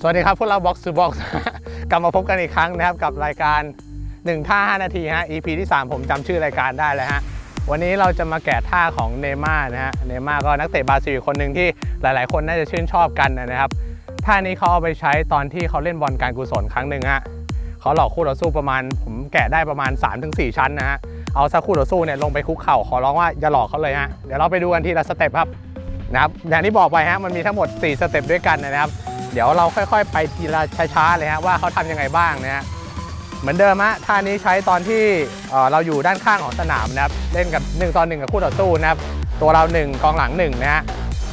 สวัสดีครับพวกเรา Box to Box กลับมาพบกันอีกครั้งนะครับกับรายการ1ท่า5นาทีฮะ EP ที่ 3 ผมจำชื่อรายการได้แล้วฮะ วันนี้เราจะมาแกะท่าของเนม่านะฮะ เนม่าก็นักเตะบราซิลอีกคนหนึ่งที่หลาย ๆ คนน่าจะชื่นชอบกันนะครับ ท่านี้เขาเอาไปใช้ตอนที่เขาเล่นบอลการกุศลครั้งหนึ่งฮะเขาหลอกคู่ต่อสู้ประมาณ ผมแกะได้ประมาณ 3-4 ชั้นนะฮะ เอาสักคู่ต่อสู้เนี่ยลงไปคุกเข่าขอร้องว่าอย่าหลอกเขาเลยฮะ เดี๋ยวเราไปดูกันทีละสเต็ปครับนะครับอย่างที่บอกไปฮะมันมีทั้งหมด 4 สเต็ปด้วยกันนะครับ เดี๋ยวเราค่อยๆ ไปทีละช้าๆเลยฮะว่าเขาทำยังไงบ้างนะฮะเหมือนเดิมฮะท่านี้ใช้ตอนที่เอ่อเราอยู่ด้านข้างของสนามนะครับเล่นกับ1ต่อ1กับคู่ต่อสู้นะครับตัวเรา 1 กองหลัง1นะฮะ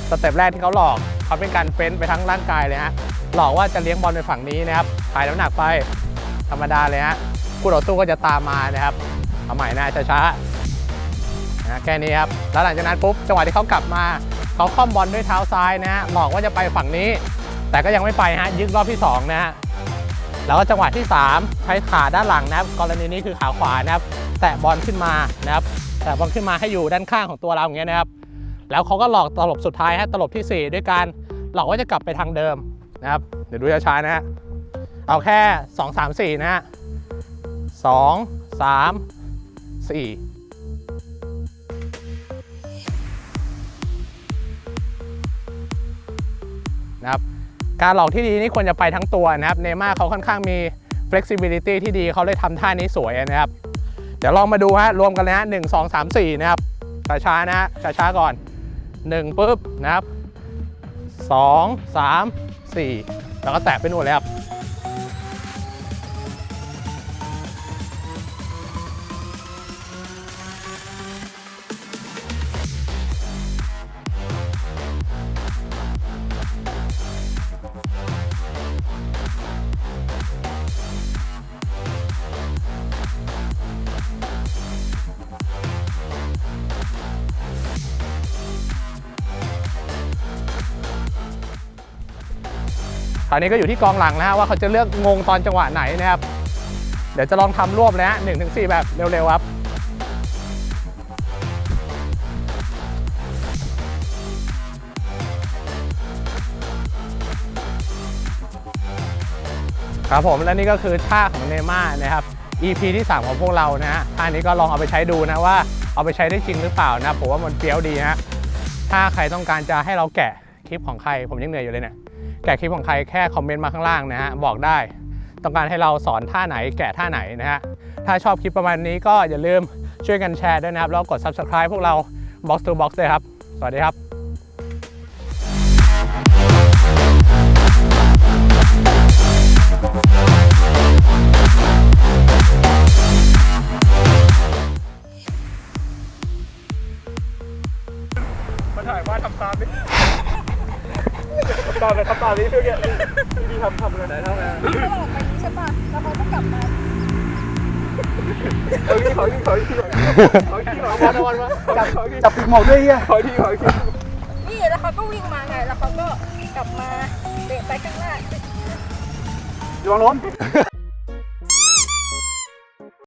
สเต็ปแรกที่เขาหลอกเขาเป็นการเฟ้นไปทั้งร่างกายเลยฮะหลอกว่าจะเลี้ยงบอลไปฝั่งนี้นะครับถ่ายน้ำหนักไปธรรมดาเลยฮะคู่ต่อสู้ก็จะตามมานะครับเอาใหม่นะช้าๆนะแค่นี้ครับแล้วหลังจากนั้นปุ๊บจังหวะที่เขากลับมาเขาคล่อมบอลด้วยเท้าซ้ายนะฮะหลอกว่าจะไปฝั่งนี้ แต่ก็ยังไม่ไปฮะยึดรอบที่สองนะฮะแล้วก็จังหวะที่ 3 ใช้ขาด้านหลังนะครับกรณีนี้คือขาขวานะครับ แตะบอลขึ้นมานะครับแตะบอลขึ้นมาให้อยู่ด้านข้างของตัวเราอย่างเงี้ยนะครับ แล้วเขาก็หลอกตลบสุดท้ายฮะตลบทีสี่4 ด้วยการหลอกว่าจะกลับไปทางเดิมนะครับ เดี๋ยวดูช้าๆนะฮะเอาแค่ 2 3 4 นะฮะ2 3 4นะครับ การหลอกที่ดีนี่ควรจะไปทั้งตัวนะครับเนม่าเขาค่อนข้างมี flexibility ที่ดีเขาเลยทำท่านี้สวยนะครับ เดี๋ยวลองมาดูฮะรวมกันนะฮะหนึ่งสองสามสี่นะครับช้าๆนะฮะช้าๆก่อนหนึ่งปุ๊บนะครับสองสามสี่แล้วก็แตะไปนู่นเลยครับาวนี้ก็อยู่ที่กองหลังนะฮะว่าเขาจะเลือกงงตอนจังหวะไหนนะครับ เดี๋ยวจะลองทำรวบเลยฮะหนึ่งถึงสี่แบบเร็วๆครับครับผมและนี่ก็คือท่าของเนม่านะครับ EP ที่ 3 ของพวกเรานะฮะท่านี้ก็ลองเอาไปใช้ดูนะว่าเอาไปใช้ได้จริงหรือเปล่านะผมว่ามันเฟี้ยวดีฮะถ้าใครต้องการจะให้เราแกะคลิปของใครผมยังเหนื่อยอยู่เลยเนี่ย แกะคลิปของใครแค่คอมเมนต์มาข้างล่างนะฮะบอกได้ ต้องการให้เราสอนท่าไหนแกะท่าไหนนะฮะถ้าชอบคลิปประมาณนี้ก็อย่าลืมช่วยกันแชร์ด้วยนะครับแล้วกด subscribe พวกเรา Box to Box ด้วยครับ สวัสดีครับ ตามเลยทำตามนี้เพื่อนเนี่ยพี่ทำทำเลยไหนทำไงเขาออกไปนี้ใช่ป่ะแล้วเขาก็กลับมาขอที่ขอที่ขอที่ขอที่ขอที่ขอที่ขอที่จับจับปีกหมอกด้วยเฮียขอที่ขอที่นี่แล้วเขาก็วิ่งมาไงแล้วเขาก็กลับมาเตะไปข้างหน้าระวังล้ม